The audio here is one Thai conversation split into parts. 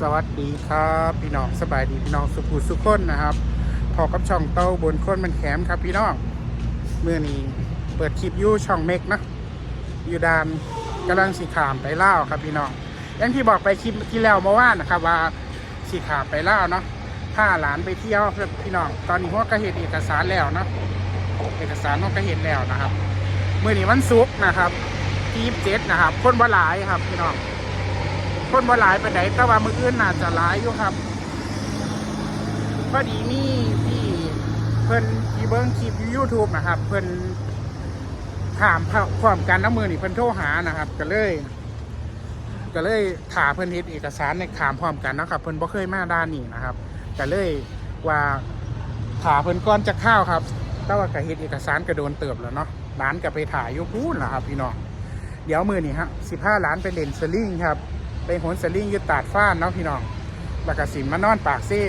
สวัสดีครับพี่น้องสบายดีพี่น้องสุขุสุขคนนะครับพอกับช่องเต้าบนคนมันแขมครับพี่น้องเมื่อนี้เปิดคลิปอยู่ช่องเมกนะอยู่ดานกำลังสีขามไปเล่าครับพี่น้องอย่างที่บอกไปคลิปที่แล้วเมื่อวานนะครับว่าสีขามไปเล่าเนาะพาหลานไปเที่ยวครับพี่น้องตอนนี้พวกก็เห็นเอกสารแล้วเนาะเอกสารพวกก็เห็นแล้วนะครับเมื่อนี้วันศุกร์นะครับที่ยีิบเจ็ดนะครับ คนบ่หลายครับพี่น้อง คนบ่หลายไปไหนแต่ว่ามืออื่นน่าจะหลายอยู่ครับพอดีมีพี่เพิ่นที่เบิ้งคลิปยู่ YouTube นะครับ เพิ่นถามความกันน้ำมือนี่เพิ่นโทรหานะครับ ก็เลย ก็เลยถามเพิ่นเฮ็ดเอกสารในถามพร้อมกันนะครับ เพิ่นบ่เคยมาด้านนี้นะครับก็เลยว่าถามเพิ่นก่อนจะเข้าวครับแต่ว่าก็เฮ็ดเอกสารก็โดนเติบแล้วเนาะร้านก็ไปถ่ายอยู่พูนล่ะครับพี่น้องเดี๋ยวมือนี่ฮะ15ล้านไปเล่นสลิงครับ ไปโหนสลิงยึดตาดฟ้านเนาะพี่น้องแล้วก็สิมานอนปากเซ่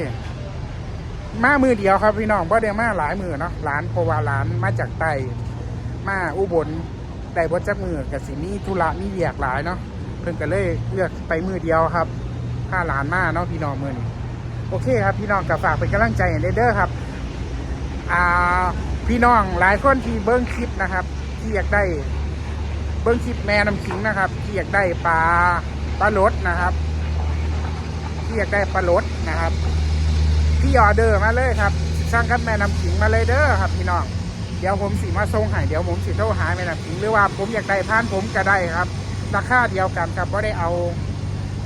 มามือเดียวครับพี่น้องเพราะเดียวมาหลายมือเนาะร้านเพวาร้านมาจากไตมาอุบลได้บดจักมือกับสิมีธุระมีเวียกหลายเนาะเพิ่นก็เลยเลือกไปมือเดียวครับค่าร้านมาเนาะพี่น้องมือนี้โอเคครับพี่น้องกับฝากเป็นกำลังใจให้เด้อครับอ่าพี่น้องหลายคนที่เบิ้งคลิปนะครับ ที่อยากได้เบิ้งคลิปแม่น้ำขิงนะครับ ที่อยากได้ปลา ปลาลดนะครับที่อยากได้ปลาลดนะครับพี่ออเดอร์มาเลยครับสร้างกับแม่น้ำขิงมาเลยเด้อครับ พี่น้องเดี๋ยวผมสิมาส่งให้เดี๋ยวผมสิโทรหายแม่น้ำขิงหรือว่าผมอยากได้พานผมก็ได้ครับ ราคาเดียวกันครับว่าได้เอา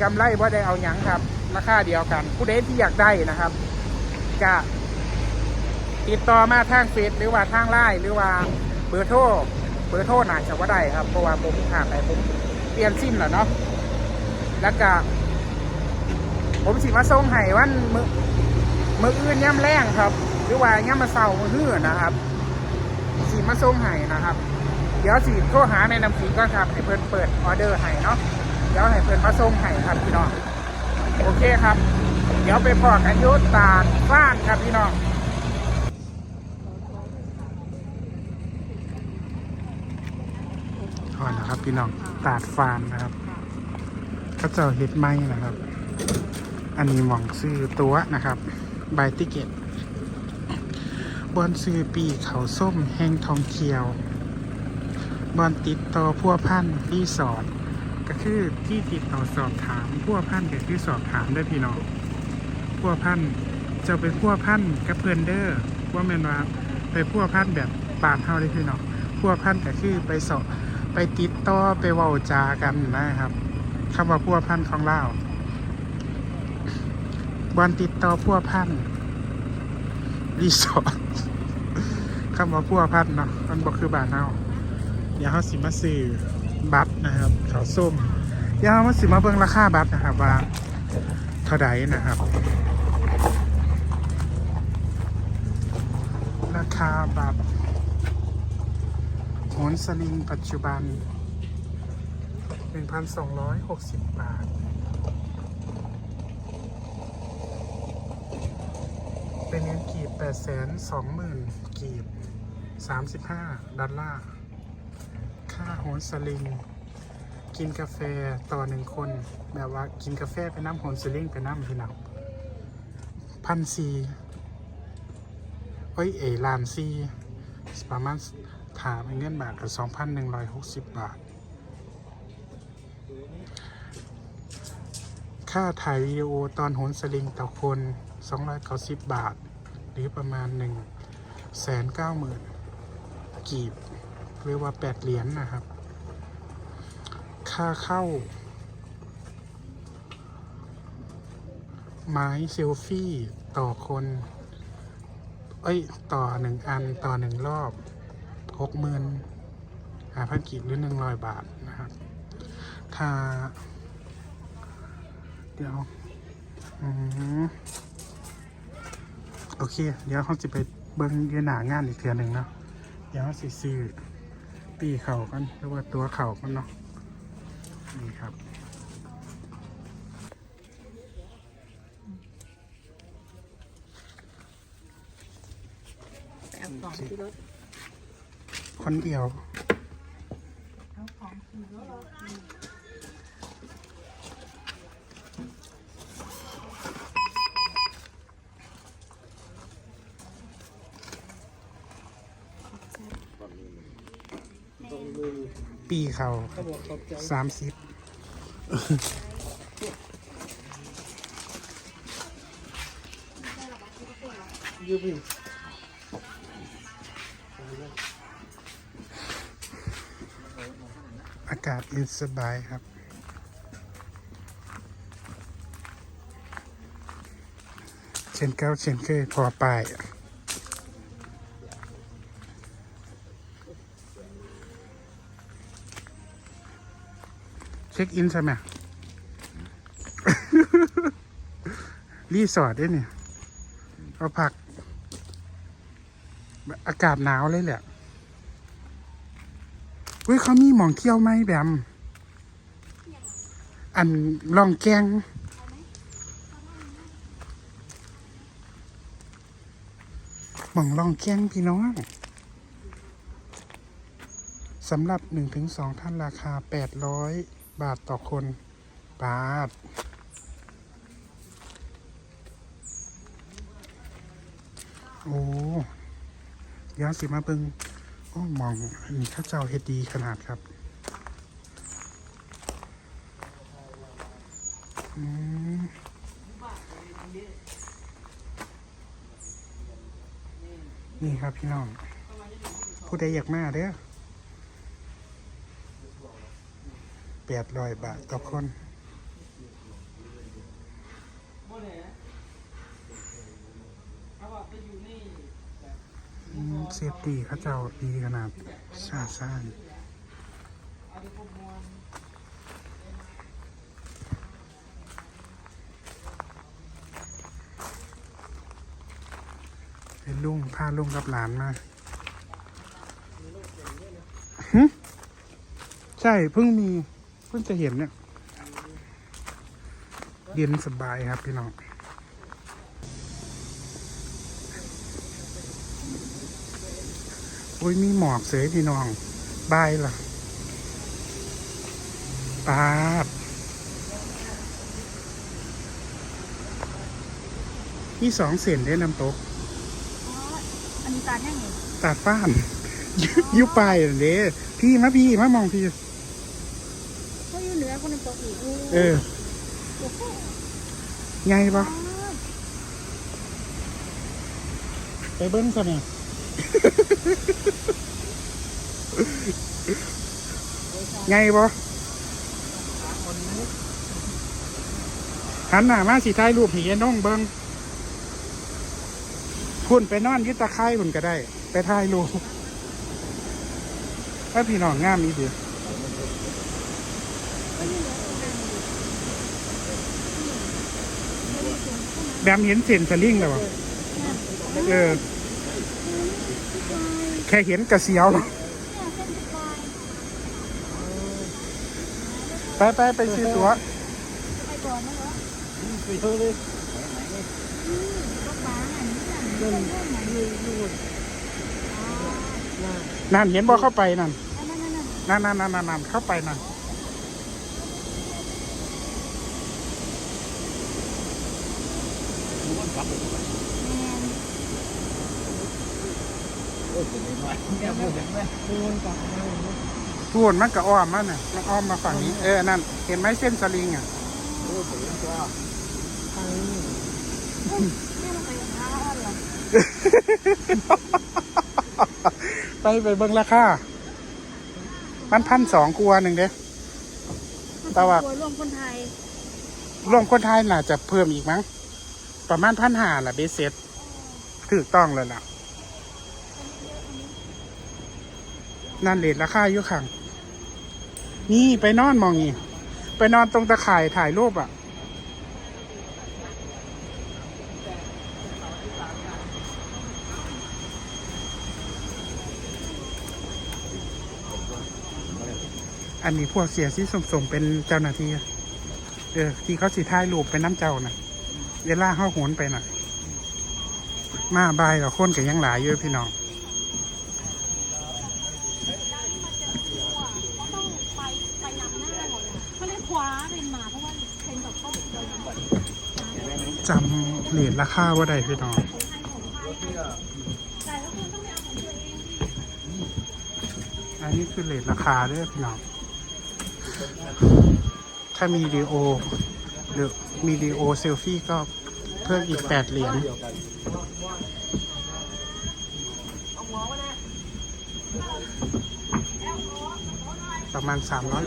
กำไรว่าได้เอาหยังครับ ราคาเดียวกัน ผู้ใดที่อยากได้นะครับจะติดต่อมาทางเฟซหรือว่าทางไลน์หรือว่าเบอร์โทรเบอร์โทรหน่าจะว่าได้ครับเพราะว่าผมผ่านไปผมเปลี่ยนซิมแล้วเนาะ แล้วก็ ผมสิมาส่งให้วันมือมืออื่นย่ำแรงครับ หรือว่าย่ำมาเศร้ามือหื้อนะครับสิมาส่งให้นะครับ เดี๋ยวสิโทรหาในนำสีก่อนครับให้เพิ่นเปิดออเดอร์ให้เนาะเดี๋ยวให้เพิ่นมาส่งให้ครับพี่น้องโอเคครับ เดี๋ยวไปพอกันยุตาดฟ้านครับพี่น้องก่อนนะครับพี่น้องตาดฟานนะครับ ก็จะเฮ็ดไม้นะครับ อันนี้หมองซื้อตัวนะครับใบติเกตบอนซื้อปีเขาส้มแห้งทองเคียว บอนติดต่อพัวพันธุ์รีสอร์ทก็คือที่ติดต่อสอบถามพัวพันธุ์ก็คือสอบถามได้พี่น้องพัวพันธุ์จะเป็นพัวพันธุ์กับเพื่อนเดอร์ว่าแมนว่าไปพัวพันธุ์แบบปานเท่าได้พี่น้องพัวพันธุ์ก็คือไปสอบไปติดต่อไปเว้าจากันนะครับ คำว่าพัวพันของเราบอลติดต่อพัวพันรีสอร์ทคำว่าพัวพันเนาะมันบอกคือบานเฮาเดี๋ยวเขาสิมาซื้อบัตรนะครับเขาวส้มเดี๋ยวเขามาสิมาเบิ่งราคาบัตรนะครับ ว่าเท่าใดนะครับ ราคาบัตรโหนสลิงปัจจุบัน 1,260 บาท เป็นเงินกีบ820,000 กีบ 35 ดอลลาร์ ค่าโหนสลิง กินกาแฟต่อหนึ่งคน แบบว่ากินกาแฟไปน้ำโหนสลิงไปน้ำพี่น้องพันซีเอ้ย เอลานซีประมาณถามเงินบาทกับสองพันหนึ่งร้อยหกสิบบาท ค่าถ่ายวิดีโอตอนโหนสลิงต่อคนสองร้อยเก้าสิบบาท หรือประมาณหนึ่งแสนเก้าหมื่นกีบ หรือว่าแปดเหรียญนนะครับ ค่าเข้า ไม้เซลฟี่ต่อคน เอ้ย ต่อหนึ่งอันต่อหนึ่งรอบหกหมื่นหาพันกีบหรือหนึ่งร้อยบาท ถ้า เดี๋ยวอืมโอเค เดี๋ยวเขาจะไปเบิ้งอยืนหนางานอีกเทือหนึ่งเนาะเดี๋ยวเขาสิซื้อปีเข่ากันหรือว่าตัวเข่ากันเนาะนี่ครับไปเอาของที่รถคนเดียวเอาของที่รถ ปีเขาเขาบอกขอบใจสามสิบยูบินอากาศเย็นสบายครับเช่นเก้าเช่นเคยพอไปาย ช็คอินใช่ไหมรีสอร์ทด้เนี่ยเอาพัก อากาศหนาวเลยแหละเฮ้ยเขามีหมองเที่ยวไหมแบม อันลองแกงหมองลองแกงพี่น้องสำหรับหนึ่งถึงสองท่านราคาแปดร้อย บาทต่อคนบาทโอ้ยวสิมาเบิงโอ้มองอันนี้ข้าเจ้าเฮ็ดดีขนาดครับอืมนี่ครับพี่น้อง ผู้ใดอยากมาเด้อแปดร้อยบาทต่อคนเซฟตี้เขาเจ้าดีขนาดชาซ่านเป็นลุงพาลุงกับหลานมาใช่เพิ่งมี พิ่งจะเห็นเนี่ย เย็นสบายครับพี่น้องอุ้ยมีหมอกเสยพี่น้องบายล่ะปาดมีสองเส้นได้น้ำตกอ๋ออันนี้ตาแห้งเลยตัดฟ้านอยุยุปลายนั่นเด้พี่มาพี่มามองพี่ เอยู่เหนือคนในตกอีกเออไงปะอ๋อไปเบิ้งซะเนี่ยไงปะหันหน้ามาสิท้ายรูปเหียน้องเบิ้งคุณไปนอนยึดตะไคร้คุณก็ได้ ไปถ่ายรูปถ้าพี่น้องงามอีเดียว แบมเห็นเส้นสลิงแล้วบ่เออ แค่เห็นกระเสียวเนี่ยเส้นสปายไปไปไปซื้อตั๋วไปก่นเหรอไปเท่าเลยอืมรถม้าอันนี้อันนี้เรื่องเรื่องไหนยูยูนอ๋อหน้านั่นเห็นเข้าไปนั่น อันนั้นนั่นนั่นนั่นนั่นนั่นนั่นเข้าไปนั่นแมนเนี่ยพูดเห็นไหมยูนกลับมาเห็นไหมทวนมันก็อ้อมมันน่ะมันอ้อมมาฝั่งนี้เออนั่นเห็นไหมเส้นสลิงอะโอ้ผมก็ทางนี้เนี่ยมันไปกับน้าอ้อนเหรอไปไปเบิ่งราคามันพันสองกลัวหนึ่งเด้ แต่ว่าตัวร่วมคนไทย รวมคนไทยน่าจะเพิ่มอีกมั้ง ประมาณพันห้าล่ะเบสเซ็ตถูกต้องเลยล่ะ นั่นเลทราคาอยู่ขัง นี่ไปนอนมองนี่ ไปนอนตรงตะข่ายถ่ายรูปอะ อันนี้พวกเสียที่ส่งเป็นเจ้าหน้าที่เออที่เขาสิถ่ายรูปเป็นน้ำเจ้าน่ะ เวลาเข้าโหนไปน่ะ มาบายกับคนกับยังหลายอยู่พี่น้องเขาต้องไปไปนำหน้าหมดเลยเขาเลยคว้าเป็นมาเพราะว่าเป็นแบบเขาเดินแบบจำเหรียญราคาว่าใดพี่น้องแต่แล้วคุณต้องไปเอาของตัวเองดิอันนี้คือเหรียญราคาเด้วยพี่น้อง ถ้ามีวิดีโอ หรือมีวิดีโอเซลฟี่ก็เพิ่มอีก8เหรียญประมาณ300บาท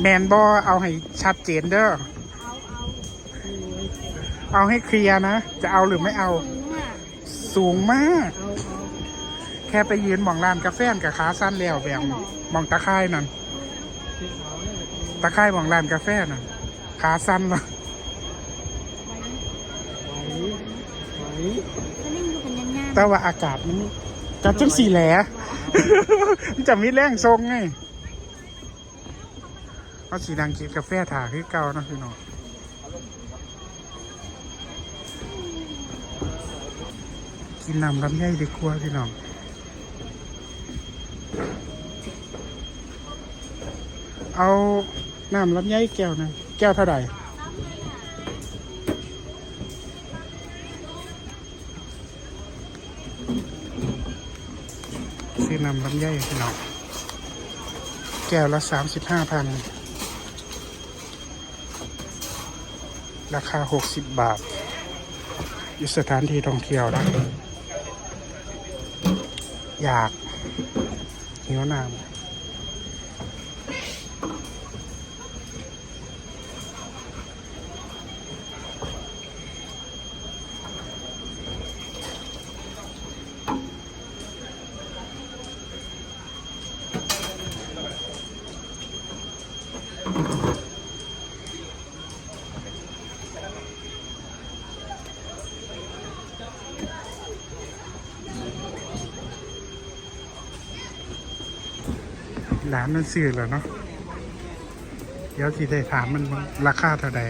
แมนบอเอาให้ชัดเจนเด้อเอาเอาให้เคลียร์นะ จะเอาหรือไม่เอา สูงมาก แค่ไปยืนมองร้านกาแฟกับขาสั้นแล้วแบบ มองตะไคร่นั่นตะไคร่มองร้านกาแฟนั่นขาสั้นเนาะไหวไหวถ้านิ่งดูกันยังงามแต่ว่าอากาศมันจัดจังสีแหลมันจะมีแรงทรงไงเอาสีดังกินกาแฟถ่าคือเก่าเนาะพี่น้องกินน้ำลำไยดีกว่าพี่น้อง เอาน้ำลำไยแก้วนึงแก้วเท่าไหร่ซื้อนำลำไยพี่น้องแก้วละสามสิบห้าพันราคาหกสิบบาทอยู่สถานที่ท่องเที่ยวนะอยากหิวน้ำานมันซื้อแล้วเนาะเดี๋ยวสิได้ถามมันราคาเท่าใด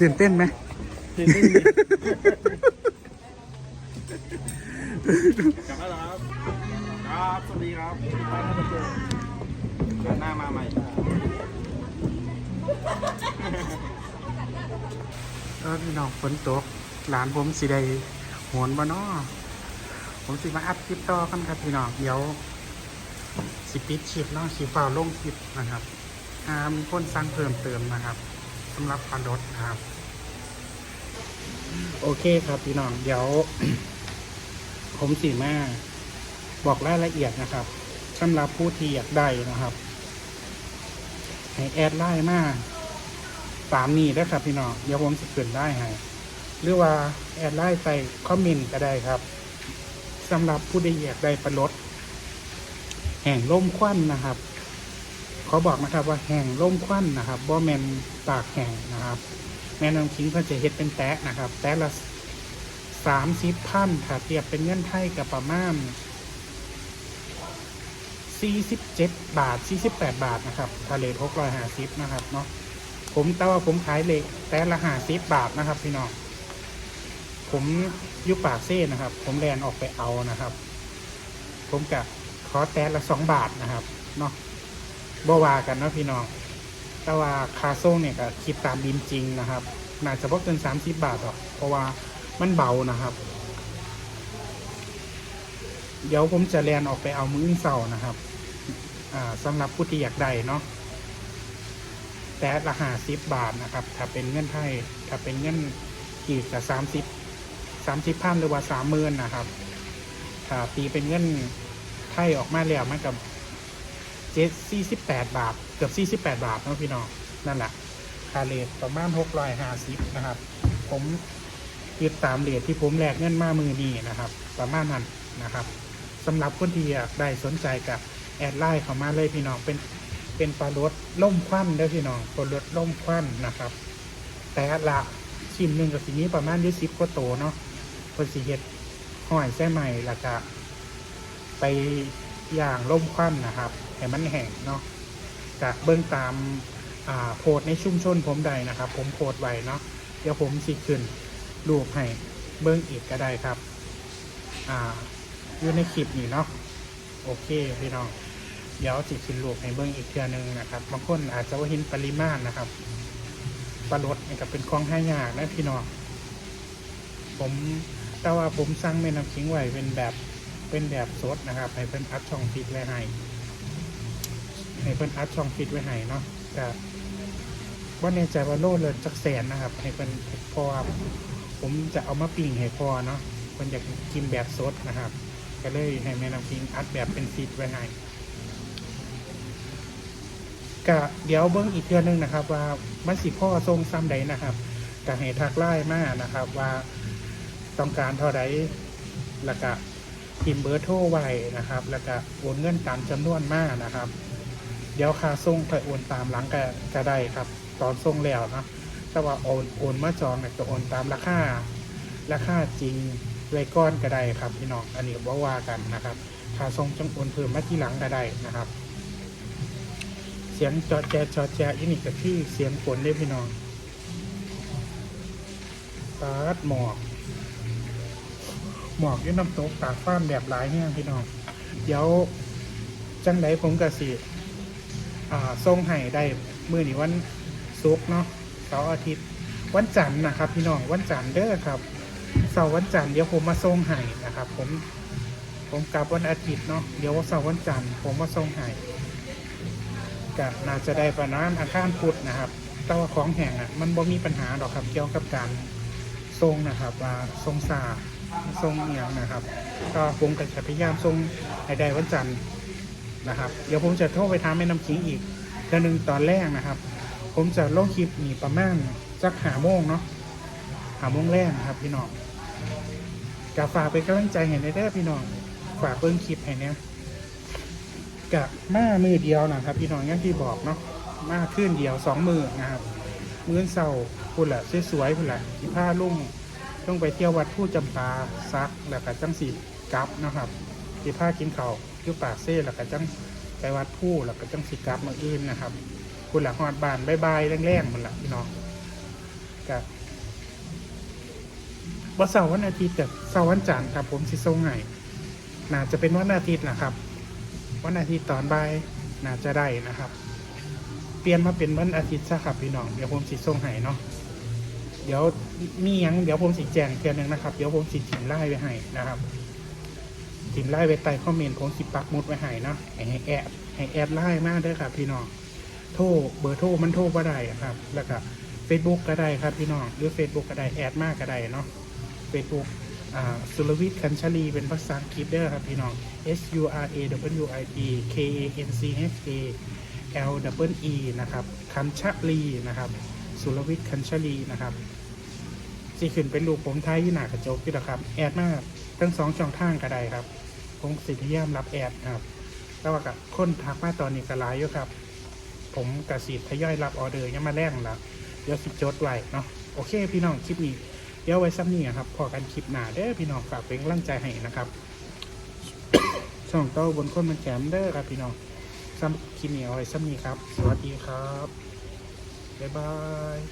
ตื่นเต้นไหมเห็นได้นกลับมาแล้วครับครับ สวัสดีครับไปท่านผู้ชมเดือนหน้ามาใหม่ เออพี่น้องฝนตกหลานผมสิได้โหนบ่นอผมสิมาอัพคลิปต่อกันครับพี่น้องเดี๋ยวสิปิดคลิปเนาะสิฝ่าลงคลิปนะครับหามีคนสั่งเพิ่มเติมนะครับสำหรับปลารถนะครับ โอเคครับพี่น้องเดี๋ยว ผมสีมาบอกรายละเอียดนะครับสำหรับผู้ที่อยากได้นะครับ ให้แอดไลน์มา ตามนี้นะครับพี่น้องเดี๋ยวผมจะเกินได้ให้หรือว่าแอดไลน์ใส่คอมเมนต์ก็ได้ครับสำหรับผู้ที่อยากได้ประรถแห่งร่มควันนะครับเขาบอกนะครับว่าแห่งร่มควันนะครับบ่แมนปากแห่งนะครับ แม่น้องคิงเพิ่นจะเฮ็ดเป็นแตะนะครับ แตะละสามสิบพันถ้าเทียบเป็นเงินไทยกับประมาณสี่สิบเจ็ดบาทสี่สิบแปดบาทนะครับทะเลหกร้อยห้าสิบนะครับเนาะ ผมแต่ว่าผมขายเหล็กแต่ละหาสิบบาทนะครับ พี่น้อง ผมยุปากเซ่นะครับ ผมแลนออกไปเอานะครับ ผมกะขอแต่ละสองบาทนะครับเนาะบ่ว่ากันเนาะพี่น้อง แต่ว่าคาโซ่เนี่ยก็คิดตามบินจริงนะครับน่าจะพกเกินสามสิบบาทหรอกเพราะว่ามันเบานะครับ เดี๋ยวผมจะแลนออกไปเอามื้ออนเสานะครับ อ่าสำหรับผู้ที่อยากได้เนาะ แต่ละห้าสิบบาทนะครับ ถ้าเป็นเงินไทย ถ้าเป็นเงินกีบจะสามสิบสามสิบพันหรือว่าสามหมื่นนะครับถ้าตีเป็นเงินไทยออกมาแล้วมันกับเจ็ดสี่สิบแปดบาท เกือบสี่สิบแปดบาทนะพี่น้องนั่นแหละคาเลทประมาณหกร้อยห้าสิบนะครับ ผมยึดตามเลทที่ผมแลกเงินมามือนี้นะครับ ประมาณนั้นนะครับสำหรับคนที่อยากได้สนใจกับแอดไลน์เข้ามาเลยพี่น้องเป็น เป็นปลารถล่มควันเด้อพี่น้องปลารถล่มควันนะครับ แต่ละชิ้นหนึ่งกับสิ่นี้ประมาณยี่สิบกว่าโตเนาะคนสีเห็ดหอยแส้ใหม่แล้วก็ไปอย่างร่มควันนะครับให้มันแห้งเนาะจากเบื้องตามอ่าโพสต์ในชุมชนผมใดนะครับ ผมโพสต์ไว้เนาะเดี๋ยวผมสิขึ้นรูปให้เบื้องอีกก็ได้ครับ อ่าอยู่ในคลิปนี่เนาะโอเคพี่น้อง เดี๋ยวสิขึ้นรูปให้เบิ่งอีกเทือหนึงนะครับบางคนอาจจะว่าเห็นปริมาณนะครับปลารสนี่ก็เป็นของห้ายากนะพี่น้องผมแต่ว่าผมสั่งแม่น้ำขิงไว้เป็นแบบเป็นแบบสดนะครับ ให้เพิ่นอัดช่องฟิตไว้ให้ให้เพิ่นอัดช่องฟิตไว้ให้เนาะก็ว่าแน่ใจว่าโลดเลยจักแสนนะครับ ให้เพิ่นเพอผมจะเอามาปิ้งให้พอเนาะเพิ่นอยากกินแบบสดนะครับ ก็เลยให้แม่น้ำพิงอัดแบบเป็นฟีดไว้ให้ ก็เดี๋ยวเบิ้งอีกเทื่อนึงนะครับ ว่ามันสิพ่อทรงซ้ำใดนะครับก็ให้ทักไล่มานะครับ ว่าต้องการเท่าใดแล้วก็พิมพ์เบอร์โทรไว้นะครับ แล้วก็โอนเงินตามจำนวนมากนะครับ เดี๋ยวค่าส่งค่อยโอนตามหลังก็ก็ได้ครับ ตอนส่งแล้วนะแต่ว่าโอนโอนมาจองเนี่ยจะโอนตามราคาราคาจริงด้วยก้อนก็ได้ครับพี่น้องอันนี้ว่าว่ากันนะครับค่าทรงจังโอนเพิ่มมาที่หลังก็ได้นะครับ เสียงจอแจจอแจอีนี่ก็คือเสียงฝนเด้พี่น้องปาดหมอก หมอกยุ่น้ำตกตากฟ้ามแบบหลายเนี่ยพี่น้อง เดี๋ยวจังไดผมก็สิอ่าทรงให้ได้มือนี้วันศุกร์เนาะเสาร์อาทิตย์ วันจันทร์นะครับ พี่น้องวันจันทร์เด้อครับเสาร์วันจันทร์เดี๋ยวผมมาส่งให้นะครับ ผม ผมกลับวันอาทิตย์เนาะเดี๋ยววันเสาร์วันจันทร์ผมมาส่งให้ ก็น่าจะได้ประมาณอาคารพุทธนะครับ แต่ว่าของแห่งอะมันบ่มีปัญหาหรอกครับเกี่ยวกับการส่งนะครับว่าส่งสาส่งเอียงนะครับ ก็ผมก็จะพยายามส่งให้ได้วันจันทร์นะครับ เดี๋ยวผมจะโทรไปถามแม่น้ำขิงอีกเทื่อหนึ่งตอนแรกนะครับ ผมจะลงคลิปนี่ประมาณจักหาโมงเนาะหาโมงแรกนะครับพี่น้องกับฝากเป็นกำลังใจให้ในเด้พี่น้องฝากเบิ้งคลิปให้เนี่ย กับมามือเดียวนะครับพี่น้องอย่างที่บอกเนาะมาขึ้นเดียวสองมือนะครับมื้อเสาร์พุ่นละสวยๆพุ่นละที่ผ้าลุ่งต้องไปเที่ยววัดผู้จำปาซักแล้วก็จังสีกลับนะครับที่ผ้ากินเขาวอยุปากเซ่แล้วก็จังไปวัดผู้แล้วก็จังสีกลับมาอื่นนะครับพุ่นละหอดบานบายบายแรงๆพุ่นละพี่น้องกับวันเสาร์วันอาทิตย์กับเสาร์วันจันทร์ครับผมสิส่งให้น่าจะเป็นวันอาทิตย์นะครับ วันอาทิตย์ตอนบ่ายน่าจะได้นะครับ เปลี่ยนมาเป็นวันอาทิตย์ซะครับพี่น้อง เดี๋ยวผมสิส่งให้เนาะ เดี๋ยวมีหยังเดี๋ยวผมสิแจ้งเทื่อหนึ่งนะครับ เดี๋ยวผมสิถิ่มไล่ไว้ให้นะครับถิ่มไล่ไว้ใต้คอมเมนต์ผมสิปักมุดไว้ให้เนาะให้แอดให้แอดไล่มาเด้อครับพี่น้อง โทรเบอร์โทรมันโทรบ่ได้ครับ แล้วก็ Facebook ก็ได้ครับพี่น้อง หรือ Facebook ก็ได้แอดมากก็ได้เนาะ Facebook อ่า สุรวิทย์คัญชลีเป็นภาษาอังกฤษเด้อครับพี่น้อง S U R A W I T K A N C H A L W E นะครับคัญชลีนะครับ สุรวิทย์คัญชลีนะครับสิขึ้นเป็นรูปผมไทยที่หนากระจกที่ละครับ แอดมากทั้งสองช่องทางก็ได้ครับผมสิพยายามรับแอดครับแต่ว่ากับคนทักมาตอนนี้ก็หลายอยู่ครับ ผมกระสีทยอยรับออเดอร์ยังมาแรงล้วเดี๋ยวสิจดไว้เนาะโอเคพี่น้องคลิปนี้ เดี๋ยวไว้ซ้ำนี่ครับพอกันคลิปหน้าเด้อพี่น้องฝากเป็นกำลังใจให้นะครับช่องเต้าบนคนมันแขมเด้อครับพี่น้องซ้ำคลิปนี้เอาไว้ซ้ำนี่ครับ สวัสดีครับบ๊ายบาย